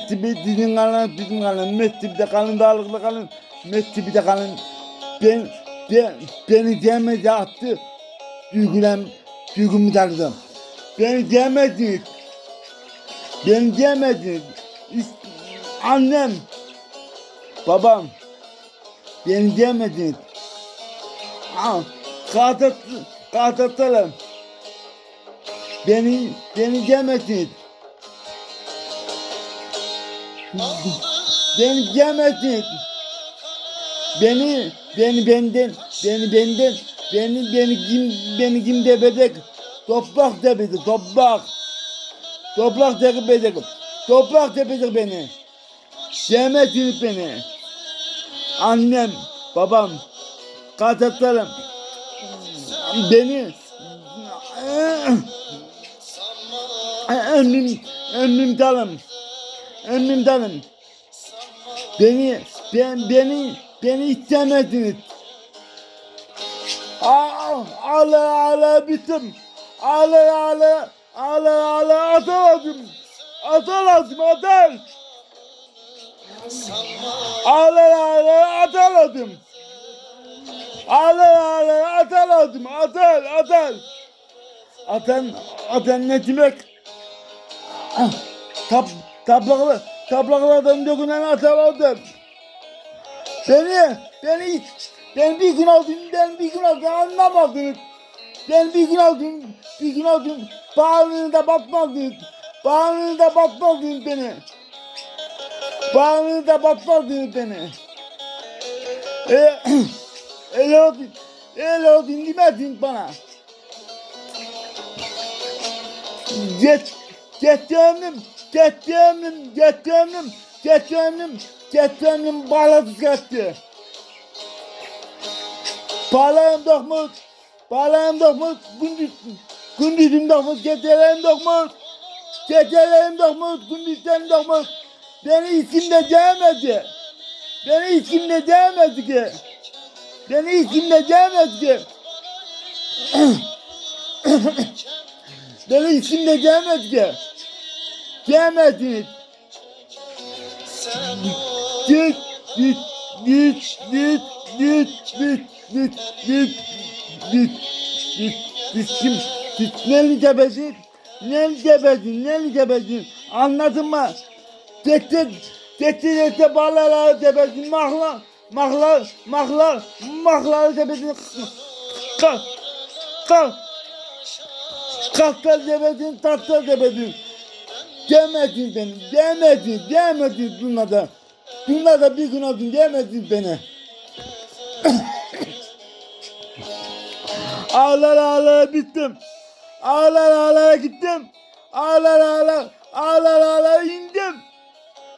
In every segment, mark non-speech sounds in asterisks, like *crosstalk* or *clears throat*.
Mettibi dizin kalın, dizin kalın, mettibi de kalın, dağlıklı kalın, mettibi de kalın. Ben, ben, beni demedi attı, düğülem, düğümü dardım. Beni demedi, beni demedi. Annem, babam, beni demedi. Ah, Katat, katatalım. Beni, beni demedi. Beni gemedin. Beni, beni benden, beni benden, beni, beni kim, beni kim debedek? Toprak debedek, toprak. Toprak debedek, toprak debedek beni. Gemedin beni. Annem, babam, katatlarım. Beni, emmim, emmim talım. Emmim talım. Beni, ben, beni, beni istemediniz. Ala ala bittim. Ala ala, ala ala atamadım. Atamadım, atar. Ala ala atamadım. Ala ala atamadım, atar, atar. Atan, atan ne demek? Ah, Tabaklı, tabaklardan dökülen hatalardır. Beni, beni, ben bir gün aldım, ben bir gün aldım, anlamadım. Ben bir gün aldım, bir gün aldım, bağrında batmadım. Bağrında batmadım beni. Bağrında batmadım beni. *clears throat* Ee, öyle oldun, öyle oldun bana. Geç, geç döndüm getirdim, getirdim, getirdim, bağladı gitti. Bağlayım dokmuz, bağlayım dokmuz, gündüz, gündüzüm dokmuz, getireyim dokmuz, getireyim dokmuz, gündüzden dokmuz. Beni içimde değmedi. Beni içimde değmedi ki. Beni içimde değmedi ki. Beni içimde gelmedi ki. *coughs* Gelmediniz. Git, git, git, git, git, git, git, git, git, git, git, kim? Git, neli gebedin? Neli gebedin? Neli gebedin? Anladın mı? Getir, getir, getir, bağlara gebedin, mahla, mahla, mahla, mahla gebedin. Kalk, kalk. Kalkta demedin, tahta demedin. Demedin beni, demedin, demedin dünyada. Dünyada bir gün oldun demedin beni. *coughs* ağlar ağlar bittim. Ağlar ağlar gittim. Ağlar ağlar, ağlar ağlar indim.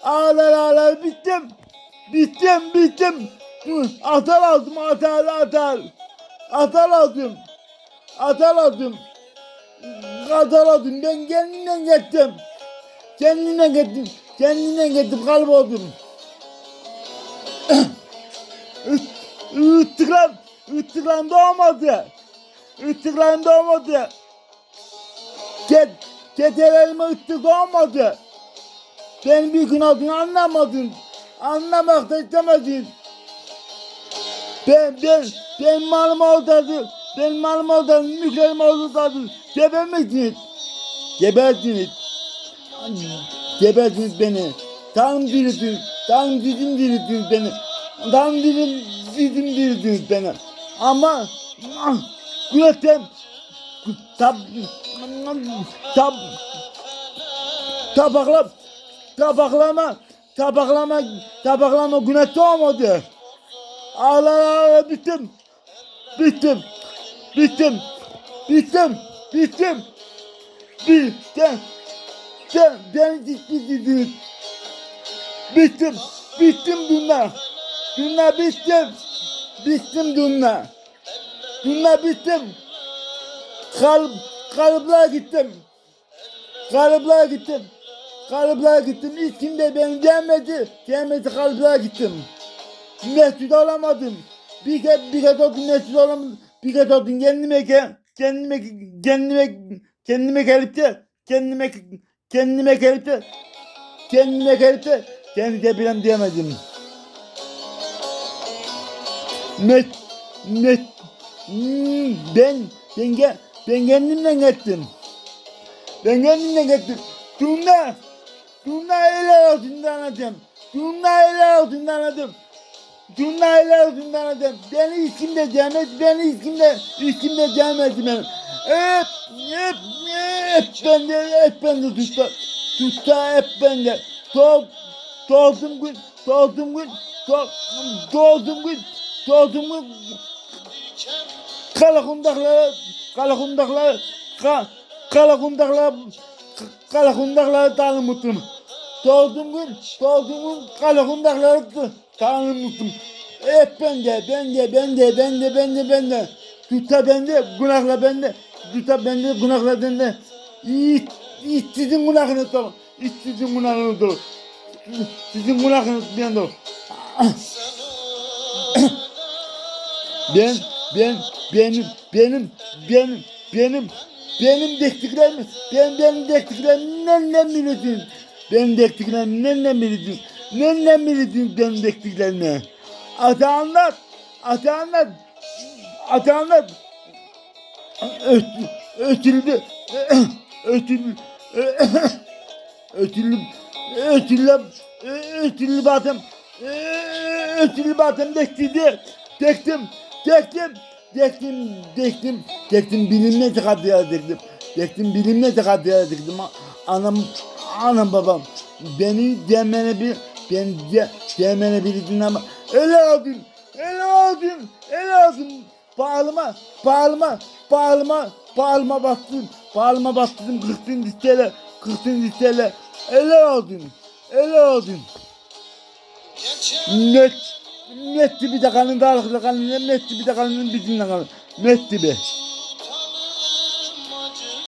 Ağlar ağlar bittim. Bittim, bittim. Atar aldım, atar, atar. Atar aldım. Atar aldım. Kadaladım ben kendimden gittim. Kendine getir. Kendine getir kayboldun. Ittıklan. Ittıklan doğmadı. Ittıklan doğmadı. Get, getelerime ıttık doğmadı. Ben bir gün adını anlamadın. Anlamak da istemedin. Ben, ben, ben malım oldadı. Ben malım oldadı. Müklerim oldadı. Gebemediniz. Geberdiniz. Geberdiniz beni. Tanrım diridiniz. Tanrım didim diridiniz beni. Tanrım didim didim diridiniz beni. Ama ah, güneşten tab tab tabakla tabaklama tabaklama tabaklama güneş doğmadı. Ağlar ağlar bittim. Bittim. Bittim. Bittim. Bittim. Bittim. Sen beni gittin. Bittim. Bittim dünya. Dünya bittim. Bittim dünya. Dünya bittim. Kalp, kalıplığa gittim. Kalıplığa gittim. Kalıplığa gittim. Hiç kimde beni gelmedi. Gelmedi kalıplığa gittim. Mesut olamadım. Bir kez bir kez oldum mesut olamadım. Bir kez oldum kendime. Kendime kendime kendime gelip de kendime Kendime kalite. Kendime kalite. Kendi tepilem diyemedim. Net. Net. Hmm, ben, ben, ben kendimden gittim. Ben kendimden gittim. Tunda. Tunda eller altında anlatayım. Tunda eller altında anlatayım. Tunda eller altında anlatayım. Beni içimde cemet, beni içimde, içimde cemet benim. Hep, hep, hep bende, hep bende tutta. Tutta hep bende. Doğ, doğdum gün, doğdum gün, doğdum gün, doğdum gün. Kalakundaklar, kalakundaklar, ka, kalakundaklar, kalakundaklar tanımıştım. Doğdum gün, doğdum gün kalakundakları tanımıştım. Hep bende, bende, bende, bende, bende, bende. Tutta bende, günahla bende. Tutta bende, günahla bende. İç, iç sizin günahınız da. İç sizin günahınız da. Sizin günahınız bende. Ben, ben, benim, benim, benim, benim, benim dektiklerim, ben benim dektiklerim nenden bilirsiniz? Benim dektiklerim nenden bilirsiniz? Nenden bilirsiniz benim dektiklerimi? Ata anlat, ata anlat, ata anlat. Öt, ötüldü, ötüldü, ötüldü, ötüldü, ötüldü batım, ötüldü batım dektirdi, dektim, dektim, dektim, dektim, dektim bilimle tıkadıya dektim, dektim bilimle tıkadıya dektim. Anam, anam babam. Beni demene bir, ben de, demene bir dinleme. Ele aldın, ele aldın, ele aldın. Bağlıma, bağlıma, bağlıma, bağlıma bastın, bağlıma bastın, kırktın dişleri, kırktın dişleri. Ele aldın, ele aldın. Net, net bir de kanın dağlıklı kanın, net bir de kanın bir dinle kanın. Net gibi.